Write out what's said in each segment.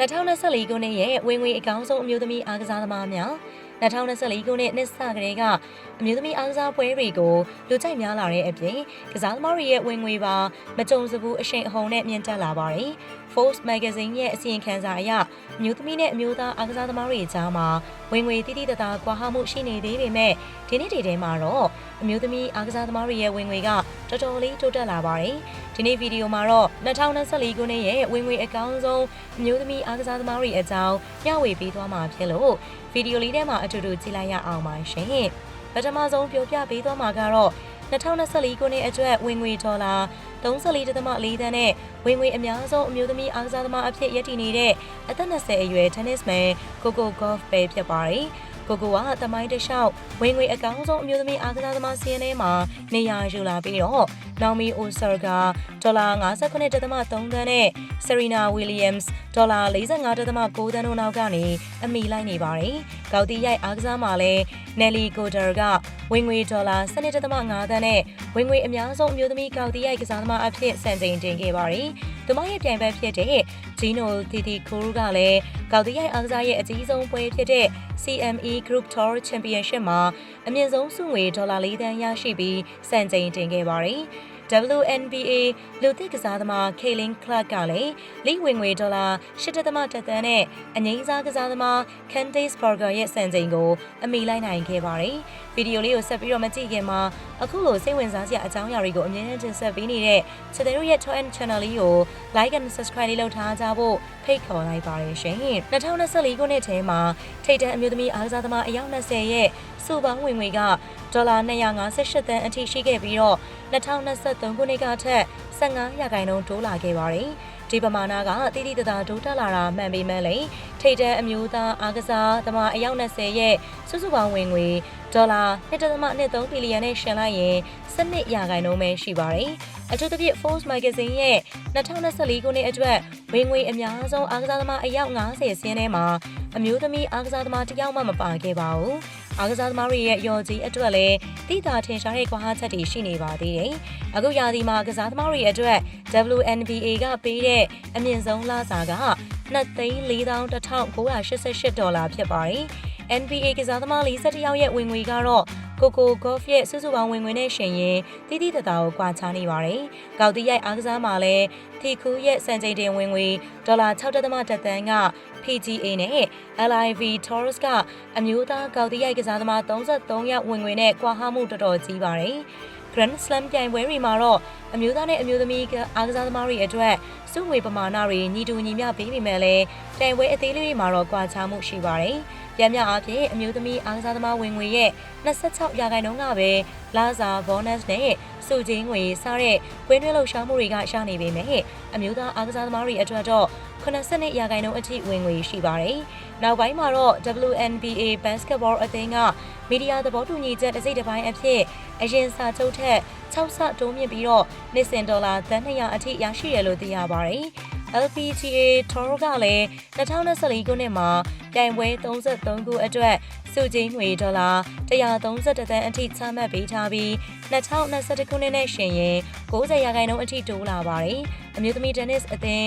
2024ခုနှစ်ရဲ့ဝင်ငွေအကောင်းဆုံးအမျိုးသမီးအားကစားသမားများ2024ခုနှစ်နှစ်စကလေးကအမျိုးသမီးအားကစားပွဲတွေကိုလူကြိုက်များလာတဲ့အပြင်ကစားသမားတွေရဲ့ဝင်ငွေပါမကြုံစဘူးအရှိန်အဟုန်နဲ့မြင့်တက်လာပါတယ်။ Forbes Magazine ရဲ့အစီရင်ခံစာအရအမျိုးသမီးနဲ့အမျိုးသားအားကစားသမားတွေကြားမှာဝင်ငွေတိတိတသားကွာဟမှုရှိနေသေးပေမဲ့ဒီနေ့ဒီထဲမှာတော့အမျိုးသမီးအားကစားသမားတွေရဲ့ဝင်ငွေကတော်တော်လေးတိုးတက်လာပါတယ်။ ဒီနေ့ဗီဒီယိုမှာတော့2024ခုနှစ်ရဲ့ဝင်ငွေအကောင်းဆုံးအမျိုးသမီးအားကစားသမားတွေအကြောင်းမျှဝေပေးသွားမှာဖြစ်လို့ဗီဒီယိုလေးထဲမှာအတူတူကြည့်လိုက်ရအောင်ပါရှင်။ပထမဆုံးပြောပြပေးသွားမှာကတော့2024ခုနှစ်အတွက်ဝင်ငွေဒေါ်လာ34.4တန်းနဲ့ဝင်ငွေအများဆုံးအမျိုးသမီးအားကစားသမားအဖြစ်ရည်တည်နေတဲ့အသက်20အရွယ် tennis man Coco Gauff ပဲဖြစ်ပါတယ်။ ကိုကိုကတမိုင်းတလျှောက်ဝင်ငွေအကောင်းဆုံးအမျိုးသမီးအားကစားသမားစီးရင်ထဲမှာနေရာယူလာပြီးတော့နောင်မီအိုဆာကဒေါ်လာ59.3တန်းနဲ့ဆရီနာဝီလီယမ်စ် ဒေါ်လာ45.9တန်းတို့နောက်ကနေအမိလိုက်နေပါတယ်။ကောက်တီရိုက်အားကစားမှာလဲနယ်လီကိုဒါကဝင်ငွေဒေါ်လာ12.5တန်းနဲ့ဝင်ငွေအများဆုံးအမျိုးသမီးကောက်တီရိုက်ကစားသမားအဖြစ်စံချိန်တင်ခဲ့ပါတယ်။သူမရဲ့ပြိုင်ဘက်ဖြစ်တဲ့ဂျီနိုတီတီကိုရူကလည်းကောက်တီရိုက်အားကစားရဲ့အကြီးဆုံးပွဲဖြစ်တဲ့ CME Group Tour Championship မှာအမြင့်ဆုံးစုငွေဒေါ်လာ၄တန်းရရှိပြီးစံချိန်တင်ခဲ့ပါတယ်။ WNBA လူသစ်ကစားသမား Kaylin Clark ကလည်းလိဝင်ငွေဒေါ်လာ8.1တန်းနဲ့အငိမ့်စားကစားသမား Candice Berger ရဲ့စံချိန်ကိုအမိလိုက်နိုင်ခဲ့ပါတယ်။ဗီဒီယိုလေးကိုဆက်ပြီးတော့မကြည့်ခင်မှာအခုလိုစိတ်ဝင်စားစရာအကြောင်းအရာတွေကိုအမြဲတမ်းတင်ဆက်ပေးနေတဲ့ချက်တဲ့တို့ရဲ့ Top Channel လေးကို Like and Subscribe လေးလုပ်ထားကြဖို့ဖိတ်ခေါ်လိုက်ပါတယ်ရှင်။2024ခုနှစ်ထဲမှာထိတ်တန့်အမျိုးသမီးအားကစားသမားအယောက်20ရဲ့စုပေါင်းဝင်ငွေကဒေါ်လာ258တန်းအထိရှိခဲ့ပြီးတော့2023ခုနှစ်ကထက်15ရာခိုင်နှုန်းတိုးလာခဲ့ပါတယ်။ဒီပမာဏကတိတိတသာတိုးတက်လာတာမှန်ပေမဲ့လည်းထိတ်တန်းအမျိုးသားအားကစားသမားအယောက်20ရဲ့စုစုပေါင်းဝင်ငွေဒေါ်လာ1.3ဘီလီယံနဲ့ရှင်လိုက်ရင်12ရာခိုင်နှုန်းပဲရှိပါတယ်။ အထူးသဖြင့် Forbes Magazine ရဲ့2024ခုနှစ်အတွက်ဝင်ငွေအများဆုံးအားကစားသမားအယောက်90ဆင်းထဲမှာအမျိုးသမီးအားကစားသမားတစ်ယောက်မှမပါခဲ့ပါဘူး။အားကစားသမားတွေရဲ့ရော်ကြီးအတွက်လည်းတိတာထင်ရှားတဲ့ကွာဟချက်တွေရှိနေပါသေးတယ်။အခုရာသီမှာကစားသမားတွေအတွက် WNBA ကပေးတဲ့အမြင့်ဆုံးလစာက2,4,1988ဒေါ်လာဖြစ်ပါတယ်။ NBA ကစားသမား41ယောက်ရဲ့ဝင်ငွေကတော့ ကိုကိုဂေါ့ဖ်ရဲ့စုစုပေါင်းဝင်ငွေနဲ့ရှင်ရင်တိတိတသားကိုကွာခြားနေပါတယ်။ကောက်တီရိုက်အားကစားမှာလည်းထီခူးရဲ့စံချိန်တင်ဝင်ငွေဒေါ်လာ6.1တန်းက PGA နဲ့ LIV Taurus ကအမျိုးသားကောက်တီရိုက်ကစားသမား33ယောက်ဝင်ငွေနဲ့ကွာဟမှုတော်တော်ကြီးပါတယ်။ Grand Slam ပြိုင်ပွဲတွေမှာတော့အမျိုးသားနဲ့အမျိုးသမီးအားကစားသမားတွေအတွက်စုငွေပမာဏတွေညီတူညီမျှပေးပေမဲ့လည်းပြိုင်ပွဲအသေးလေးတွေမှာတော့ကွာခြားမှုရှိပါတယ်။ ပြန်ပြအားဖြင့်အမျိုးသမီးအားကစားသမားဝင်ငွေရဲ့26ရာခိုင်နှုန်းကပဲလာစာ bonus နဲ့စုချင်းငွေစားတဲ့ကွင်းတွင်းလှုပ်ရှားမှုတွေကရှာနေပေမဲ့အမျိုးသားအားကစားသမားတွေအတွက်တော့82ရာခိုင်နှုန်းအထိဝင်ငွေရှိပါတယ်။နောက်ပိုင်းမှာတော့ WNBA Basketball အသင်းကမီဒီယာသဘောတူညီချက်တစ်စိတ်တစ်ပိုင်းအဖြစ်အရင်စာချုပ်ထက်6ဆတိုးမြင့်ပြီးတော့နှစ်စဉ်ဒေါ်လာ300အထိရရှိရလို့သိရပါတယ်။ LPGA Tour ကလည်း2024ခုနှစ်မှာပြိုင်ပွဲ33ခုအတွက်စုချင်းငွေဒေါ်လာ131တန်းအထိချမှတ်ပေးထားပြီး2021ခုနှစ်နဲ့ရှင်ရင်90ရာခိုင်နှုန်းအထိတိုးလာပါတယ်။အမျိုးသမီးတင်းနစ်အသင်း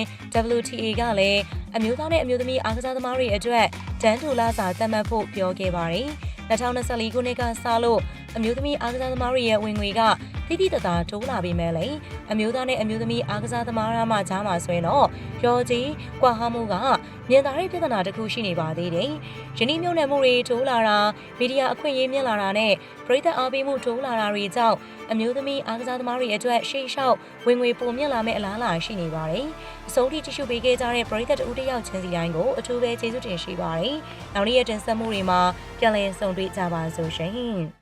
WTA ကလည်းအမျိုးသားနဲ့အမျိုးသမီးအားကစားသမားတွေအတွက်တန်းတူလာစာသတ်မှတ်ဖို့ပြောခဲ့ပါတယ်။2024ခုနှစ်ကစလို့အမျိုးသမီးအားကစားသမားတွေရဲ့ဝင်ငွေကတိတိတသားတိုးလာပြီးမဲ့လေအမျိုးသားနဲ့အမျိုးသမီးအားကစားသမားများမှကြားမှာဆိုရင်တော့ရော်ကြီးကွာဟမှုကမြင်သာတဲ့ပြဿနာတစ်ခုရှိနေပါသေးတယ်။ယနေ့မြို့နယ်မှုတွေတိုးလာတာမီဒီယာအခွင့်အရေးမြင့်လာတာနဲ့ပြည်သက်အားပေးမှုတိုးလာတာတွေကြောင့်အမျိုးသမီးအားကစားသမားတွေအတွက်ရှေ့လျှောက်ဝင်ငွေပုံမြင့်လာမယ့်အလားအလာရှိနေပါတယ်။အစိုးရတရှိပေးခဲ့ကြတဲ့ပြည်သက်တူတယောက်ချင်းစီတိုင်းကိုအထူးပဲကျေးဇူးတင်ရှိပါတယ်။နောက်နေ့ရက်တင်ဆက်မှုတွေမှာပြန်လည်ဆုံတွေ့ကြပါစို့ရှင်။